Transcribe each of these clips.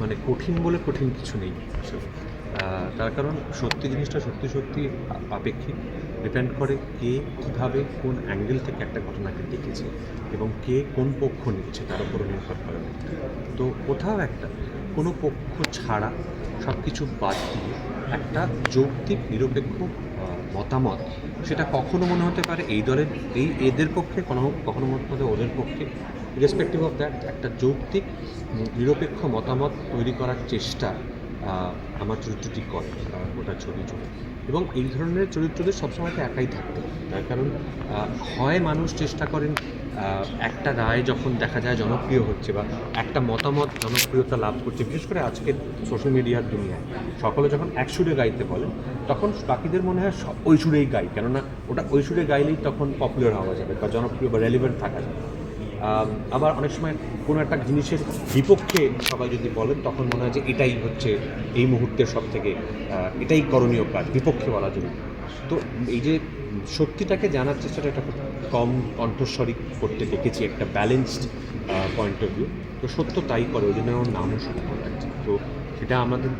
মানে কঠিন বলে কঠিন কিছু নেই। তার কারণ সত্যি জিনিসটা সত্যি সত্যি আপেক্ষিক। ডিপেন্ড করে কে কীভাবে কোন অ্যাঙ্গেল থেকে একটা ঘটনাকে দেখেছে এবং কে কোন পক্ষ নিচ্ছে তার উপর নির্ভর করে। তো কোথাও একটা, কোনো পক্ষ ছাড়া সব কিছু বাদ দিয়ে একটা যৌক্তিক, নিরপেক্ষ মতামত, সেটা কখনো মনে হতে পারে এই দলের, এই এদের পক্ষে, কোনো, কখনো মনে হতে ওদের পক্ষে রেসপেক্টিভ অফ দ্যাট একটা যৌক্তিক নিরপেক্ষ মতামত তৈরি করার চেষ্টা আমার চরিত্রটি করে গোটা ছবি জুড়ে। এবং এই ধরনের চরিত্রদের সবসময় তো একাই থাকতে। তার কারণ হয় মানুষ চেষ্টা করেন একটা রায় যখন দেখা যায় জনপ্রিয় হচ্ছে বা একটা মতামত জনপ্রিয়তা লাভ করছে, বিশেষ করে আজকে সোশ্যাল মিডিয়ার দুনিয়ায়। সকলে যখন এক সুরে গাইতে বলেন, তখন বাকিদের মনে হয় ওই সুরেই গাই, কেননা ওটা ওই সুরে গাইলেই তখন পপুলার হওয়া যাবে বা জনপ্রিয় বা রেলিভেন্ট থাকা যাবে। আবার অনেক সময় কোনো একটা জিনিসের বিপক্ষে সবাই যদি বলেন, তখন মনে হয় যে এটাই হচ্ছে এই মুহূর্তের সব থেকে এটাই করণীয় কাজ, বিপক্ষে বলা জন্য। তো এই যে সত্যিটাকে জানার চেষ্টাটা একটা খুব কম কণ্ঠস্বরী করতে দেখেছি, একটা ব্যালেন্সড পয়েন্ট অফ ভিউ তো সত্য তাই করে, ওই জন্য আমার নামও সত্য লাগছে। তো সেটা আমাদের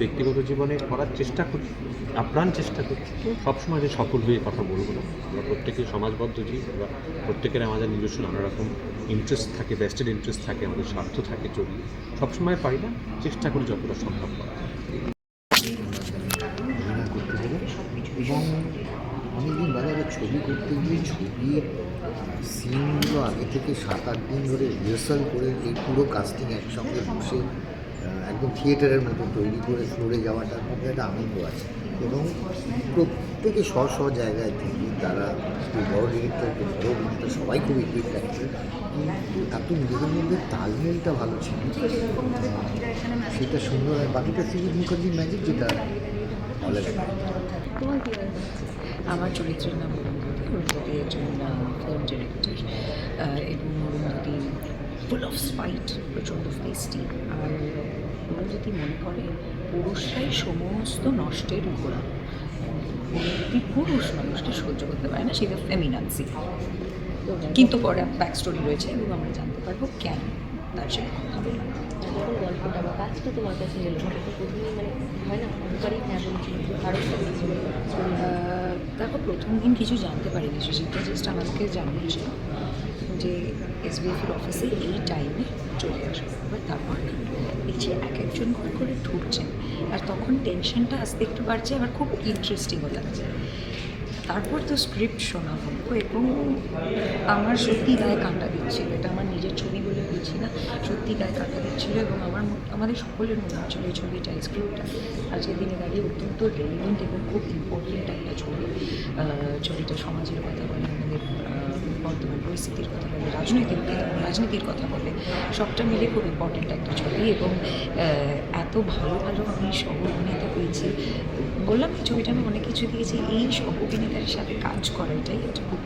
ব্যক্তিগত জীবনে করার চেষ্টা করি, আপ্রাণ চেষ্টা করি। সবসময় যে সফল হয়ে কথা বলব না। আমরা প্রত্যেকে সমাজবদ্ধ জীব, বা প্রত্যেকের আমাদের নিজস্ব নানা রকম ইন্টারেস্ট থাকে বেস্টেড ইন্টারেস্ট থাকে, আমাদের স্বার্থ থাকে জড়িয়ে সবসময় পারি না, চেষ্টা করি যতটা সম্ভব করা এবং অনেকদিন বাজারে ছবি করতে গিয়ে ছবির সিনগুলো আগে থেকে সাত আট দিন ধরে রিহার্সাল করে এই পুরো কাস্টিং একসঙ্গে বসে একদম থিয়েটারের মতো তৈরি করে ফ্লোরে যাওয়াটার মধ্যে একটা আনন্দ আছে। এবং প্রত্যেকে স্ব স্ব জায়গায় থেকে তারা বড় ডিরেক্টর কেউ বড় অভিনেতা সবাই খুব ইকুইপ লাগছে কিন্তু এত নিজেদের মধ্যে তালমেলটা ভালো ছিল। সেটা সুন্দর আর বাকিটা শ্রীজিৎ মুখার্জির ম্যাজিক যেটা কি মনে আমার চরিত্রের নাম এবং অরুন্ধতী ফুল অফ স্পাইট প্রচণ্ড ফেস্টি আর অরুন্ধতী মনে করে পুরুষরাই সমস্ত নষ্টের ঘোড়া অরুন্ধতী পুরুষ মানুষকে সহ্য করতে পারে না সেটা ফেমিনান্সি কিন্তু পরে ব্যাক স্টোরি রয়েছে এবং আমরা জানতে পারব কেন তার সেটা কথা বললাম যখন গল্পটা বা কাজটা তোমার কাছে প্রথমেই মানে হয় না অন্ধকারই বলছিল দেখো প্রথম দিন কিছু জানতে পারিনি সুজিতটা জাস্ট আমাকে জানিয়েছিল যে এসবিএফের অফিসে এই টাইমে চলে আসবে তারপর যে এক একজন করে করে ধরছেন আর তখন টেনশনটা আস্তে একটু বাড়ছে, আবার খুব ইন্টারেস্টিংও লাগছে। তারপর তো স্ক্রিপ্ট শোনা হলো এবং আমার সত্যি গায়ে কাঁটা দিচ্ছিল। এটা আমার নিজের ছবি বলে বলছি না। সত্যি গায়ে কাঁটা দিচ্ছিল এবং আমার আমাদের সকলের মনে হচ্ছিল এই ছবিটা স্ক্রিপ্টটা আজকের দিনে দাঁড়িয়ে অত্যন্ত রেলিভেন্ট এবং খুব ইম্পর্টেন্ট একটা ছবি ছবিটা সমাজের কথা বলে, আমাদের বর্তমান পরিস্থিতির কথা বলে, রাজনৈতিক, রাজনীতির কথা বলে, সবটা মিলে খুব ইম্পর্টেন্ট একটা ছবি এবং এত ভালো ভালো আমি সহ অভিনেতা পেয়েছি বললাম এই ছবিটা আমি অনেক কিছু দিয়েছি। এই সহ অভিনেতার সাথে কাজ করা এটাই একটা খুব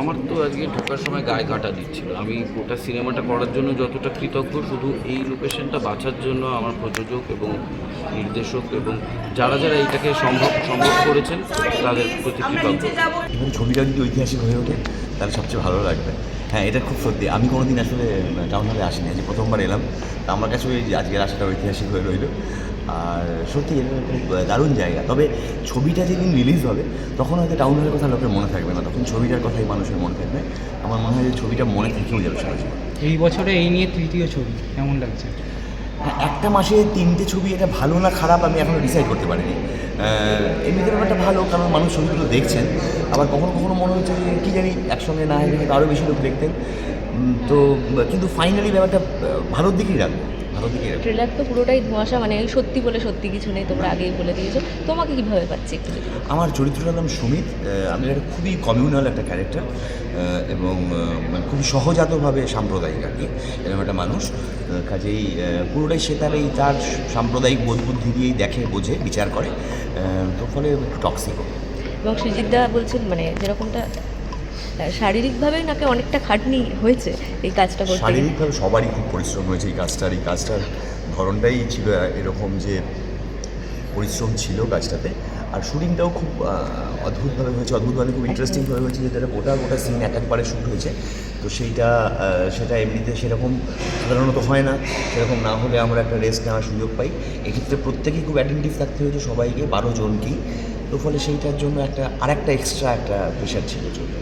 আমার তো আজকে ঢোকার সময় গায়ে কাটা দিচ্ছিল। আমি গোটা সিনেমাটা করার জন্য যতটা কৃতজ্ঞ শুধু এই লোকেশনটা বাঁচার জন্য আমার প্রযোজক এবং নির্দেশক এবং যারা যারা এইটাকে সম্ভব সম্ভব করেছেন তাদের প্রতি কৃতজ্ঞ। এবং ছবিটা যদি ঐতিহাসিক হয়ে ওঠে তাহলে সবচেয়ে ভালো লাগবে। হ্যাঁ এটা খুব সত্যি। আমি কোনোদিন আসলে টাউন হলে আসিনি। আজ প্রথমবার এলাম। তা আমার কাছে ওই যে আজকের আসাটা ঐতিহাসিক হয়ে রইল। আর সত্যি এটা খুব দারুণ জায়গা। তবে ছবিটা যেদিন রিলিজ হবে তখন হয়তো টাউন হলের কথা লোকের মনে থাকবে না তখন ছবিটার কথাই মানুষের মনে থাকবে। আমার মনে হয় যে ছবিটা মনে থেকেও যাবে সারা জীবন। এই বছরে এই নিয়ে তৃতীয় ছবি কেমন লাগছে? হ্যাঁ, একটা মাসে তিনটে ছবি এটা ভালো না খারাপ আমি এখনও ডিসাইড করতে পারিনি। এমনিতে ব্যাপারটা ভালো কারণ মানুষ ছবিগুলো দেখছেন। আবার কখনো কখনো মনে হচ্ছে যে কী জানি একসঙ্গে না এলে হয়তো আরও বেশি লোক দেখতেন। তো কিন্তু ফাইনালি ব্যাপারটা ভালোর দিকেই রাখব। ট্রেলার তো পুরোটাই ধোঁয়াশা মানে সত্যি বলে সত্যি কিছু নেই তোমরা আগেই বলে দিয়েছ। তোমাকে কীভাবে পাচ্ছি একটু আমার চরিত্রটার নাম সুমিত। আমি একটা খুবই কমিউনাল একটা ক্যারেক্টার এবং মানে খুবই সহজাতভাবে সাম্প্রদায়িক আর কি এরকম একটা মানুষ। কাজেই পুরোটাই সে তার এই তার সাম্প্রদায়িক বোধ বুদ্ধি দিয়েই দেখে বোঝে বিচার করে। তো ফলে একটু টক্সিকও এবং সুজিতদা বলছেন মানে যেরকমটা শারীরিকভাবেই নাকি অনেকটা খাটনি হয়েছে এই কাজটা করতে শারীরিকভাবে সবারই খুব পরিশ্রম হয়েছে এই কাজটার এই কাজটার ধরনটাই ছিল এরকম যে পরিশ্রম ছিল কাজটাতে। আর শুটিংটাও খুব অদ্ভুতভাবে হয়েছে, অদ্ভুতভাবে খুব ইন্টারেস্টিংভাবে হয়েছে যেটা গোটা গোটা সিন এক একবারে শ্যুট হয়েছে। তো সেইটা সেটা এমনিতে সেরকম সাধারণত হয় না। সেরকম না হলে আমরা একটা রেস্ট নেওয়ার সুযোগ পাই। এক্ষেত্রে প্রত্যেকেই খুব অ্যাটেন্টিভ থাকতে হয়েছে সবাইকে, বারো জনকেই। তো ফলে সেইটার জন্য একটা, আরেকটা এক্সট্রা একটা প্রেশার ছিল চলে